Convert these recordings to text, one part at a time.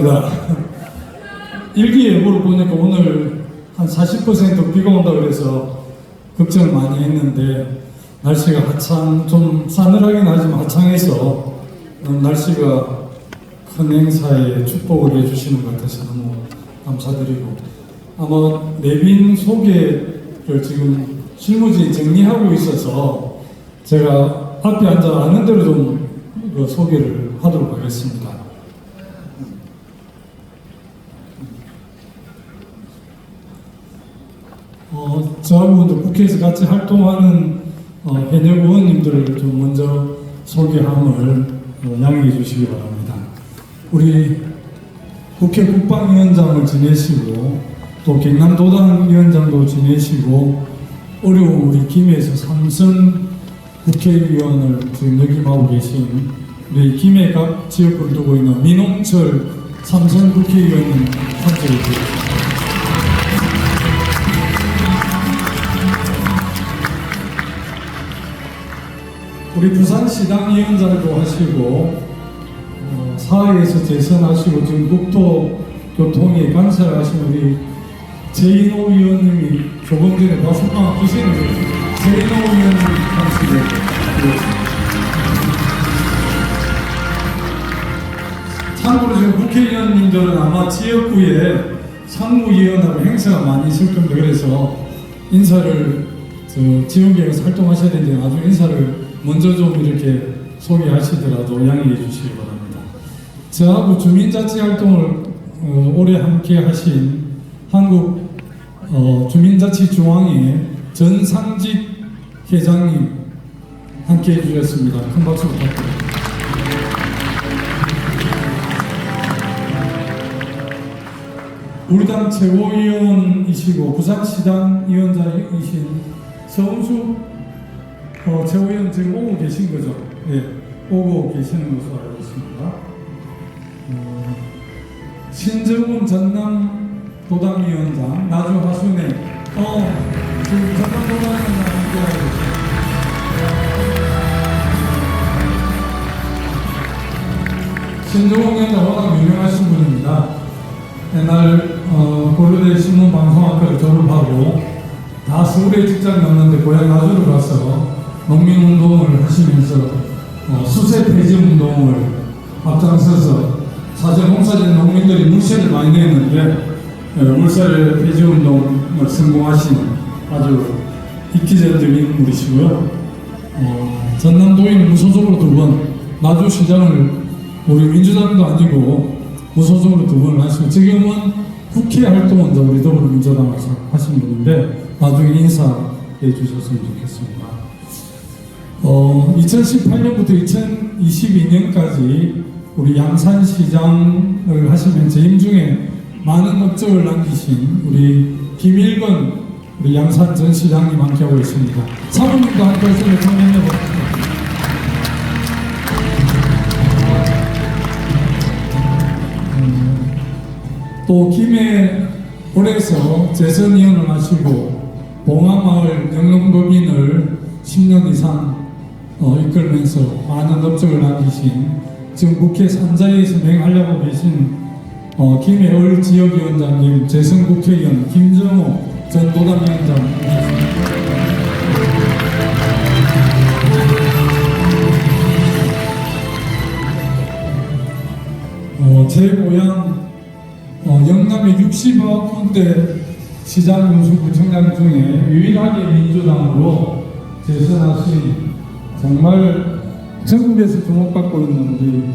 감사합니다. 일기예보를 보니까 오늘 한 40% 비가 온다 그래서 걱정을 많이 했는데 날씨가 하창 좀 싸늘하긴 하지만 하창해서 어, 날씨가 큰 행사에 축복을 해주시는 것 같아서 너무 감사드리고 아마 내빈 소개를 지금 실무진이 정리하고 있어서 제가 앞에 앉아 아는 대로 좀그 소개를 하도록 하겠습니다. 어, 저하고 이제 국회에서 같이 활동하는 어, 현역 의원님들을 좀 먼저 소개함을 어, 양해해 주시기 바랍니다. 우리 국회 국방위원장을 지내시고 또 경남도당 위원장도 지내시고 어려운 우리 김해에서 삼선 국회의원을 지금 역임하고 계신 우리 김해 각 지역을 두고 있는 민홍철 삼선 국회의원님 함께 해주십니다. 우리 부산시당 위원장도 하시고 어, 사회에서 재선하시고 지금 국토교통에 간사를 하신 우리 제인호 위원님이 조금 전에 박수 아 계시는데 제인호 위원님 드렸습니다. 참고로 지금 국회의원님들은 아마 지역구에 상무위원하고 행사가 많이 있을 겁니다. 그래서 인사를 저 지원계에서 활동하셔야 되는데 나중에 인사를 먼저 좀 이렇게 소개하시더라도 양해해 주시기 바랍니다. 저하고 주민자치 활동을 어, 오래 함께 하신 한국 어, 주민자치중앙회 전상직 회장님 함께 해주셨습니다. 큰 박수 부탁드립니다. 우리 당 최고위원이시고 부산시당 위원장이신 서은수 어, 최고위원 지금 오고 계신 거죠? 예, 오고 계시는 것으로 알고 있습니다. 어, 신정훈 전남 도당위원장 나주 화순에 어, 지금 전남 도당위원장 함께하고 계십니다. 신정훈 위원장 워낙 유명하신 분입니다. 옛날 어, 고려대 신문방송학과를 졸업하고 다 서울에 직장 넣는데 고향 나주로 가서 농민운동을 하시면서 어, 수세 폐지 운동을 앞장서서 사실 농사짓는 농민들이 물세를 많이 냈는데 어, 물세 폐지 운동을 성공하신 아주 이기적인 인물이시고요. 어, 전남도인 무소속으로 두 번, 나주시장을 우리 민주당도 아니고 무소속으로 두 번을 하시고 지금은 국회 이제 우리 더불어민주당에서 하신 분인데 나중에 인사해 주셨으면 좋겠습니다. 어, 2018년부터 2022년까지 우리 양산시장을 하시면 재임 중에 많은 업적을 남기신 우리 김일건 우리 양산 전 시장님 함께하고 있습니다. 사모님도 함께 하시면 참여해 봅니다. 또 김해 올해서 재선위원을 하시고 봉화마을 영농법인을 10년 이상 어, 이끌면서 많은 업적을 남기신 지금 국회 산자에서 맹하려고 계신 어, 김해을 지역위원장님 재선 국회의원 김정호 전 도당위원장님이십니다. 어, 제 고향 어, 영남의 60억 원대 시장 운수구청장 중에 유일하게 민주당으로 재선하신 정말 전국에서 주목받고 있는 우리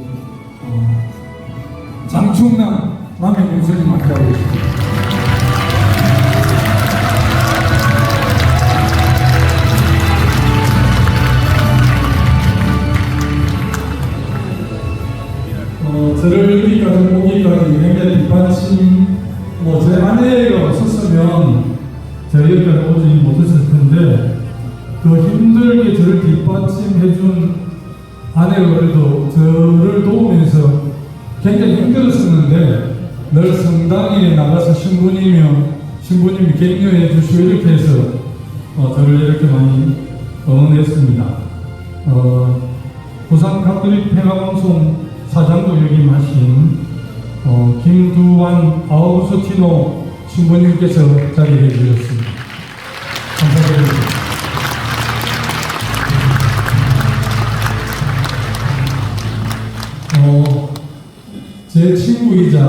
어, 장충남 윤석이 맡아하고 있습니다. 어, 저를 여기까지 오기까지 굉장히 뒷받침, 뭐, 제 아내가 없었으면 제가 여기까지 오지 못했을 텐데, 그 힘들게 저를 뒷받침해준 아내가 그래도 저를 도우면서 굉장히 힘들었었는데, 늘 성당에 나가서 신부님이며, 신부님이 격려해 주시고 이렇게 해서, 어, 저를 이렇게 많이 응원했습니다. 어, 부산 가톨릭 평화방송 사장도 역임하신 어, 김두환 아우구스티노 신부님께서 자리해 주셨습니다.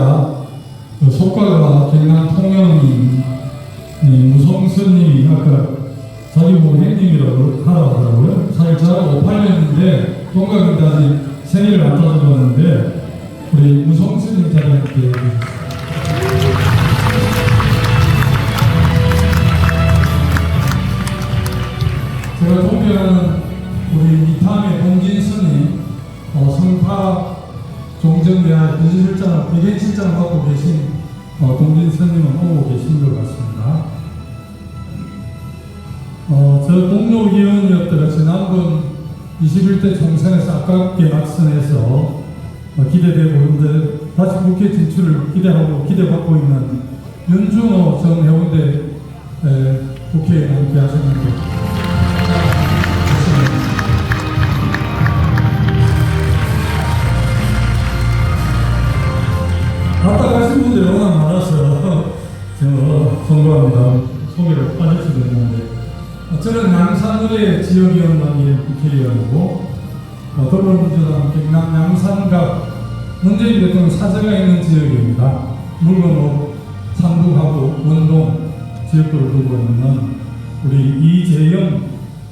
친구이자 그 속가가 경남 통영인 이 무성스님이 아까 자기 보고. 사실 저하고 5, 8년인데 동갑인데 아직 생일을 안 따져봤는데 우리 무성스님 자리한테. 제가 존경하는 우리 이탐의 동진스님 어, 성파 종정대학 비실장을 비대 실장을 맡고 계신 어, 동진스님은 오고 계신 것 같습니다. 어, 저 동료 위원이었다가 지난번 21대 총선에서 아깝게 낙선해서 어, 기대되고 있는데 다시 국회 진출을 기대하고 기대받고 있는 윤중호 전 해운대 에, 국회의원 함께 하셨는데 갔다 가신 분들이 워낙 많아서 제가 송구합니다. 소개를 빠질 수도 있는데 어, 저는 양산을의 지역위원장의 국회의원이고 어, 더불어민주당 경남 양산갑 문재인 대통령 사저가 있는 지역입니다. 물건로 삼북하고 원동 지역구를 두고 있는 우리 이재영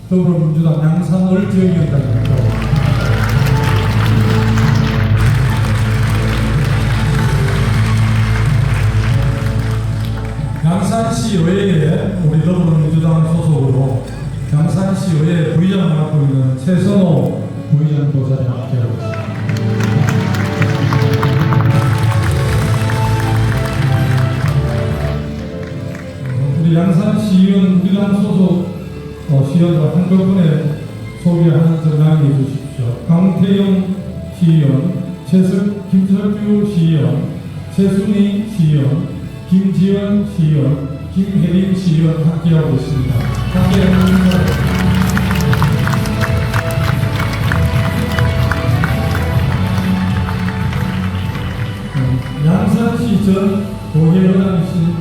더불어민주당 양산을 지역위원장입니다. 양산시 의회에 우리 더불어민주당 소속으로 양산시 의회 부의장을 맡고 있는 최선호 부의장도 자리에 함께하고 있습니다. 어, 우리 양산시의원 우리당 소속 어, 시의원과 한꺼번에 소개하는 점 양해해 주십시오. 강태영 시의원, 최설, 김설규 시의원, 최순희 시의원, 김지원 시의원, 김혜림 시의원 함께하고 있습니다. 함께하는 어, 양산시 전 도의회장이신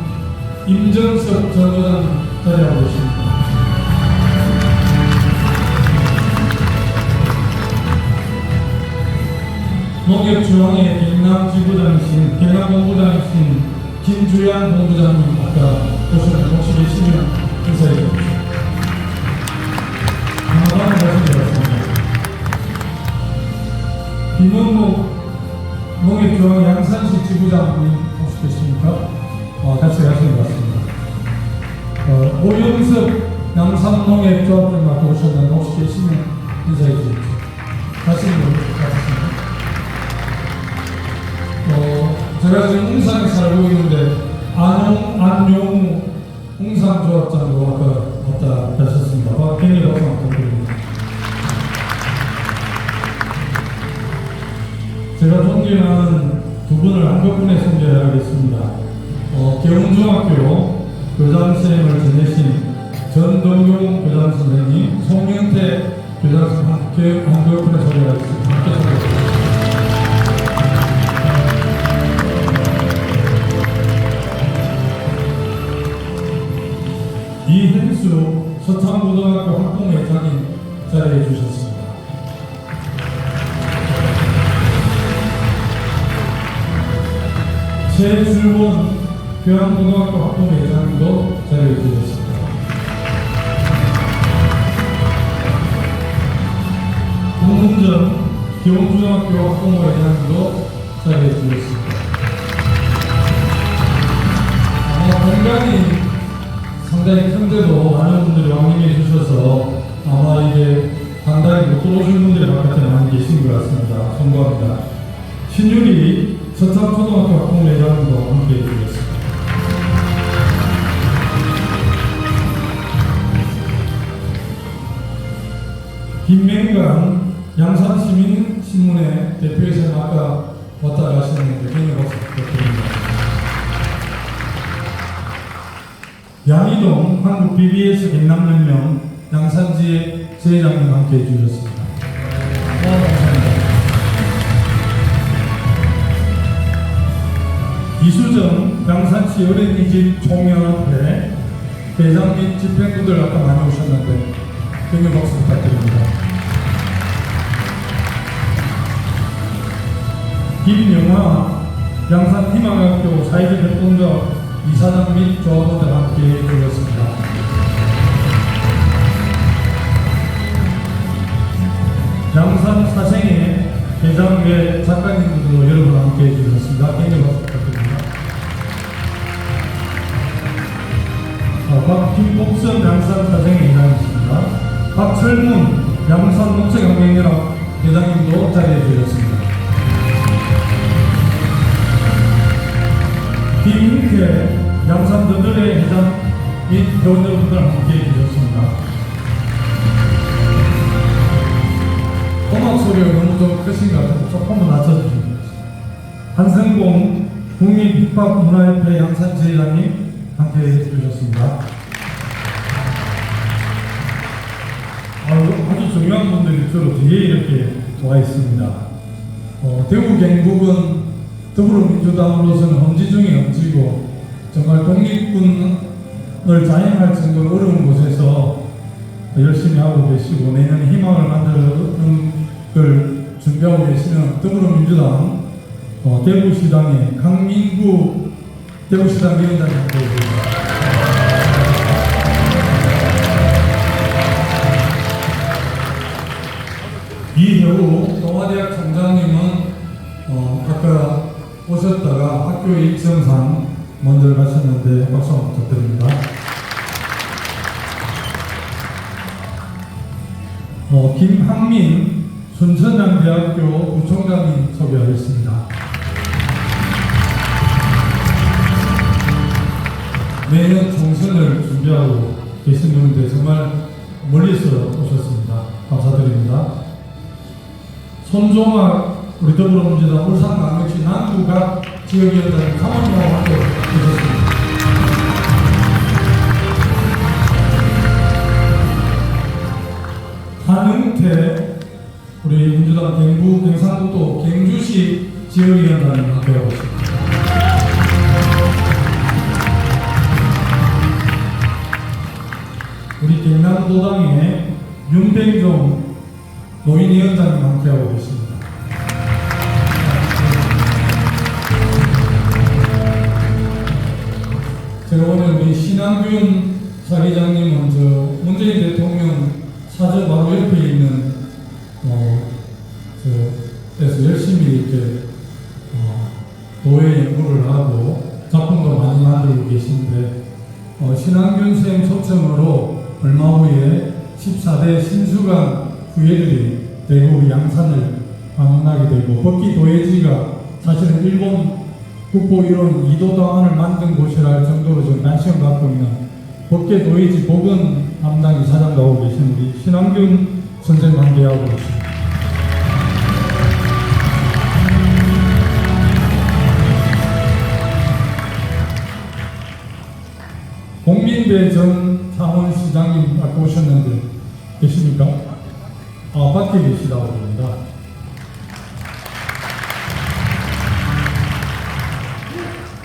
임정석 전 의장 자리하고 계십니다. 농협중앙회 경남지부장이신 경남본부장이신 김주양 본부장님 아까 혹시 계시면 인사해 주십시오. 하나만 말씀드렸습니다. 김원목 농협중앙 양산시 지부장님 혹시 계십니까? 어, 같이 가시는 것 같습니다. 어, 오영섭 양산농협조합장 맡고 오셨는데 혹시 계시면 인사해 주십시오. 분 같으십니다. 어, 제가 지금 웅산에 살고 있는데 안용 안용 웅산 조합장도 아까 왔다 가셨습니다. 박- 굉장히 박수 한번 부탁드립니다. 제가 존경하는 두 분을 한꺼번에 소개하겠습니다. 어, 개운중학교 교장선생님을 지내신 전동용 교장 선생님, 송영태 교장 선생님 함께 한꺼번에 소개하겠습니다. 이현수 서창고등학교 학부모회장님 자리해 주셨습니다. 최줄원 교양고등학교 학부모회장님도 자리해 주셨습니다. 공문전 기원초등학교 학부모회장님도 자리해 주셨습니다. 아마 공간이 상당히 큰데도 많은 분들이 왕림해 주셔서 아마 이게 단단히 못 들어오신 분들이 바깥에 많이 계신 것 같습니다. 송구합니다. 신유리 서창초등학교 학부모회장도 함께 해주셨습니다. 김맹강 양산시민신문의 대표이사 아까 왔다 가시는데 굉장히 박수 부탁드립니다. 양희동 한국 BBS 백남연명 양산지의 제회장님 함께 해주셨습니다. 감사합니다. 이수정 양산시 어린이집 총연합회 대장 및 집행부들 아까 많이 오셨는데 경의 박수 부탁드립니다. 김영화 양산희망학교 사회적 협동조 이사장 및 조합원들 함께 해주셨습니다. 양산 사생의 대장외 작가님들도 여러분 함께 해주셨습니다. 격려 박수 부탁드립니다. 어, 박김복선 양산 사생의 이사님이십니다. 박철문 양산 녹색환경연합 대장님도 자리해 주셨습니다. 김윤태 양산 더들의 회장 및 회원 여러분들 함께 해주셨습니다. 음악 소리가 너무 좀 크신 것 같아서 조금만 낮춰주시면 되겠습니다. 한성공 국립힙합문화협회 양산 제일장님 함께 해주셨습니다. 아주 중요한 분들이 주로 뒤에 이렇게 와 있습니다. 어, 대구 경북은 더불어민주당으로서는 험지 중에 험지고 정말 독립군을 자행할 정도로 어려운 곳에서 열심히 하고 계시고 내년에 희망을 만드는 걸 준비하고 계시는 더불어민주당 어, 대구시당의 강민구 대구시당 위원장님께 드립니다. 이효우 동아대학 총장님은 어, 아까 오셨다가 학교 일정상 먼저 가셨는데 박수 한번 부탁드립니다. 어, 김학민 순천향대학교 부총장님 소개하겠습니다. 매년 총선을 준비하고 계신 분인데 정말 멀리서 오셨습니다. 감사드립니다. 손종학 우리 더불어민주당 울산광 남구각 지역위원장 사원님하고 함께 오셨습니다. 한은태 우리 민주당 경북 경상북도 경주시 지역위원장님 함께하고 있습니다. 우리 경남도당의 윤백종 노인위원장님 함께하고 계십니다. 신한균 쌤 초청으로 얼마 후에 14대 신수관 후예들이 대구 양산을 방문하게 되고 법기 도예지가 사실은 일본 국보 이론 이도당원을 만든 곳이라 할 정도로 좀 관심을 갖고 있는 법계 도예지 복원 담당 이사장도 하고 계신 우리 신한균 선생님 함께하고 있습니다. 공민배 전 창원시장님 아까 오셨는데 계십니까? 아, 밖에 계시다고 합니다.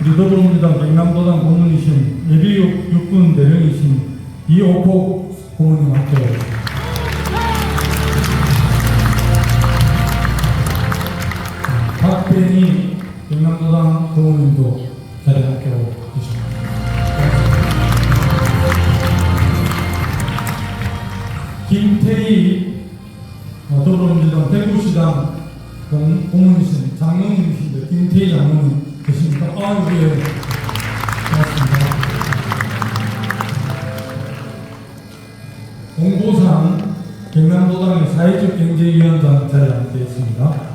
우리 더불어민주당 경남도당 고문이신 예비 육군 대령이신 이오폭 고문님 반갑습니다.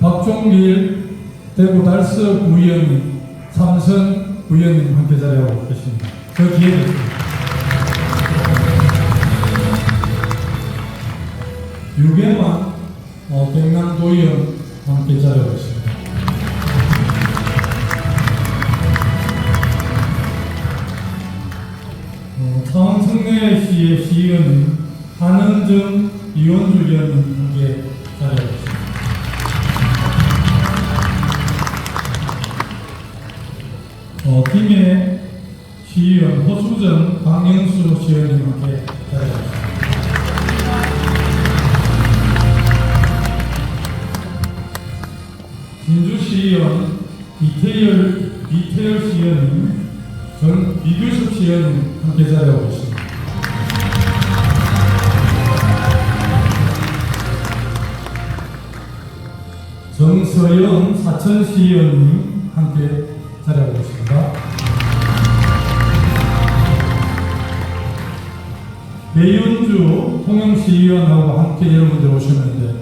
박종길 대구 달서 부위원님, 삼선 부위원님 함께 자리하고 계십니다. 저 뒤에 계십니다. 유배만 어, 경남도의원 함께 자리하고 있습니다. 성승래 씨의 시인은 한은정 이원주였는 게 자리하였습니다. 어, 김해 시의원 호수정 강영수 시의원님께 자리하였습니다. 진주시의원 이태열, 이태열 시의원님, 전 이규섭 시의원님 함께 자리하고 있습니다. 정서영 사천시의원님 함께 자리하고 있습니다. 배윤주 통영시의원하고 함께 여러분들 오셨는데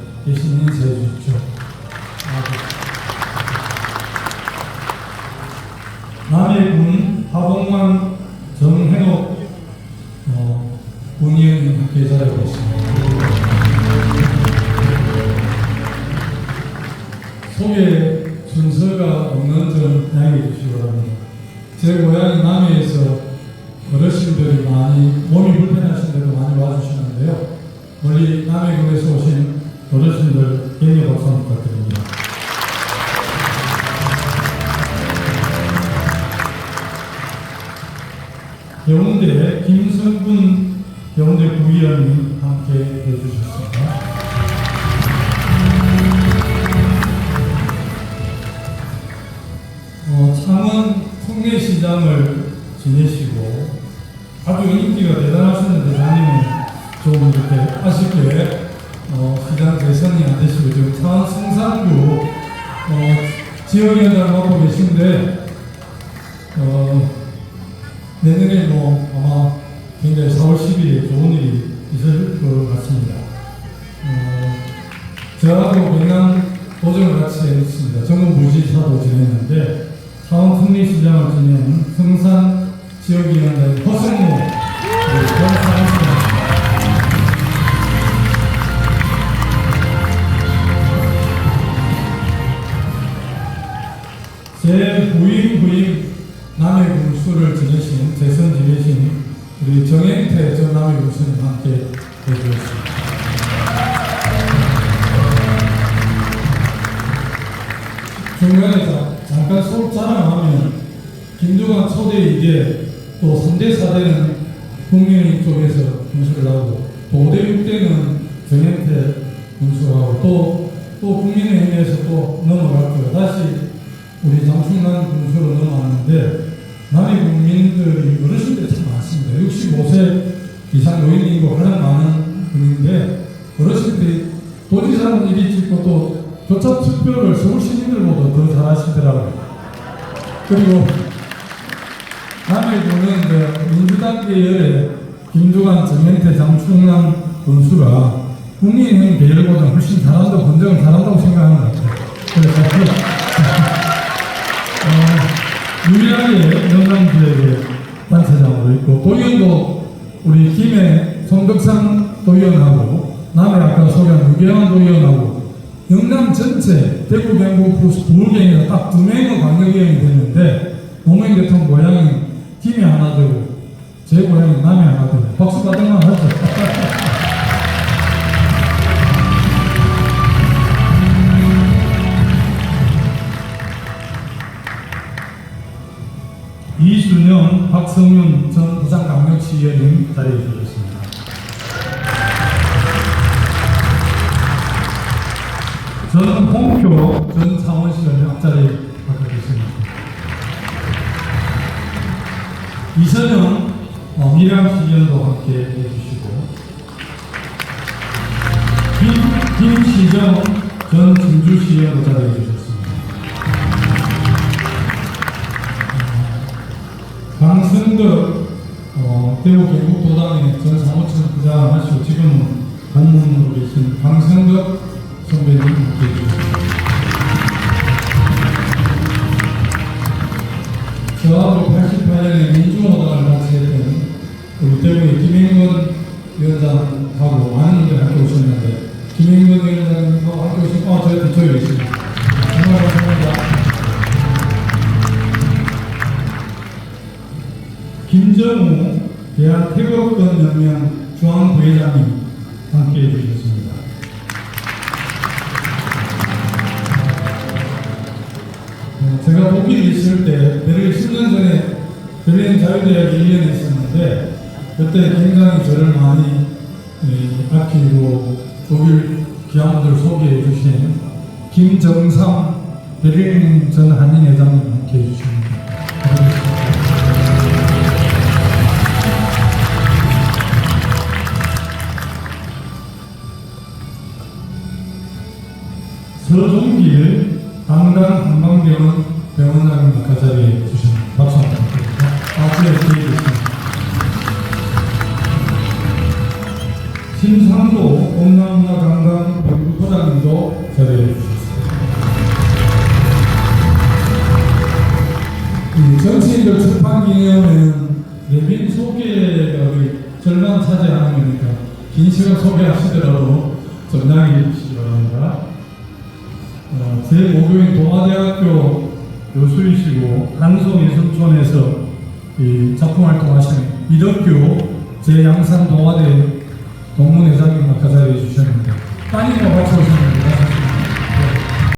하동만 정hen옥 어, 군의원님 함께 자리하고 있습니다. 소개 순서가 없는 점 양해해 주시기 바랍니다. 제 고향이 남해에서 어르신들이 많이 몸이 불편하신 데도 많이 와주시는데요. 멀리 남해군에서 오신 어, 창원 통례시장을 지내시고 아주 인기가 대단하셨는데 대장님은 좀 이렇게 아쉽게 어, 시장 대선이 안 되시고 지금 창원 성산구 어, 지역위원장을 맡고 계신데 어, 내년에 뭐 아마 굉장히 4월 10일에 좋은 일이 있을 것 같습니다. 어, 저하고 경남 도정을 같이 했습니다. 전국 무지사도 지냈는데 사원 승리시장을 지낸 성산 지역위원회 허승무 네, 감사합니다. 제 부인 부인 남해 군수를 지내신 재선 지내신 우리 정행태 전 남해 군수님 함께 해주셨습니다. 김두관 초대 이게 또 3대 4대는 국민의 쪽에서 하고 또 5대 6대는 정현태 군수하고 또, 또 국민의힘에서 또 넘어갔고요. 다시 우리 장충남 군수로 넘어왔는데 남의 국민들이 어르신들이 참 많습니다. 65세 이상 노인 인구 가장 많은 분인데 어르신들이 도지사는 일이 찍고 또 교차 투표를 서울 시민들보다 더 잘하시더라고요. 그리고 남의 분은 그 민주당 계열의 김두관, 정현태, 장충남 군수가 국민의힘 계열보다 훨씬 잘한다고, 권정을 잘한다고 생각하는 것 같아요. 그래서 어, 유일하게 영남 지역의 단체장으로 있고 도의원도 우리 김해 송덕산 도의원하고 남해 아까 소개한 유경환 도의원하고 영남 전체 대구 경북 부울경이가 딱두 명의 광역위원이 됐는데 노무현 대통령 고향이 김해 하나 되고 제 고향이 되고 박수 받을만 하죠. 이준영, 박성윤 전 부산광역시 의원님 자리해 주셨습니다. 저는 홍표 전 창원시 의원님 앞자리 갖고 계십니다. 이선영 어, 미량시의원도 함께 해주시고 김, 김시정 전 진주시의원도 자리해 주셨습니다. 강승덕 어, 대구 경북도당의 전 사무처 부장 하시고 지금은 공무원으로 계신 강승덕 선배님 함께 해주셨습니다. 저하고 88년에 민주노당을 같이 우리 대구의 김행건 위원장하고 많은 분들 함께 오셨는데 김행건 위원장님도 함께 오신 어, 저희 뒤쪽에 계십니다. 정말 감사합니다. 김정우 대한 태극권 연맹 중앙부회장님 함께 해주셨습니다. 어, 제가 독일에 있을 때 베를린 10년 전에 베를린 자유대학에 1년 있었는데 그때 굉장히 저를 많이 예, 아끼고 독일 기관들 소개해 주신 김정삼 베를린 전 한인 회장님 함께 해주십니다. 서종길 한강 한방병원 병원장님 아까 자리해 긴 시간 소개하시더라도 전량해 주시기 바랍니다. 어, 제5교인 동아대학교 교수이시고 한송예술촌에서 이 작품 활동하시는 이덕규 제 양산 동아대 동문회장님 아까 자리해 주셨는데 따님과 같이 오셨는데